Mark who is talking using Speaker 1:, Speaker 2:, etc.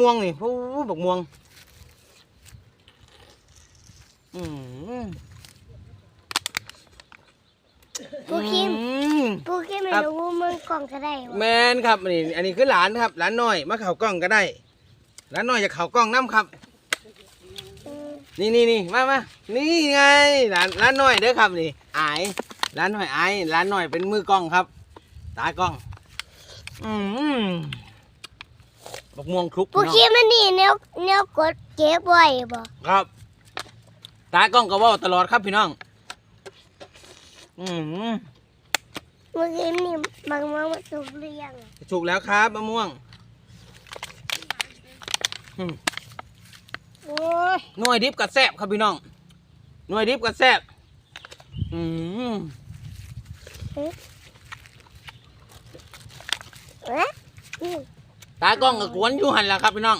Speaker 1: ม่วงนี่โอ้บักม่วง อืม
Speaker 2: ปูคิม
Speaker 1: อืม
Speaker 2: ปูคิมไม่
Speaker 1: ครับ
Speaker 2: รู้มึงกล่องก็ได้วะ
Speaker 1: แมนครับนี่อันนี้คือหลานครับ หลานน้อย มาเข่ากล้องก็ได้หลานน้อยจะเข่ากล้องน้ำครับ
Speaker 2: อืม
Speaker 1: นี่นี่นี่มามานี่ไงหลานหลานน้อยเด้อครับนี่อายหลานน้อยอายหลานน้อยเป็นมือกล้องครับ ตากล้อง อืม บักม่วงคลุก
Speaker 2: ปู
Speaker 1: พี่น้อง
Speaker 2: คิมมันนี่แนวแนวกดเก็บไว้บ่
Speaker 1: ครับ ตากล้องก็เว่าตลอดครับพี่น้อง อืม
Speaker 2: ปูคิมนี่บางมันมันสุกหรือยังอะ
Speaker 1: ถูกแล้วครับมะม่วงอืม
Speaker 2: โอ้ย
Speaker 1: หน่วยดิบกับแซบครับพี่น้อง หน่วยดิบกับแซบอืม
Speaker 2: เอ๊ะอืม
Speaker 1: ตากล้องกับกวนอยู่หันละครับพี่น้อง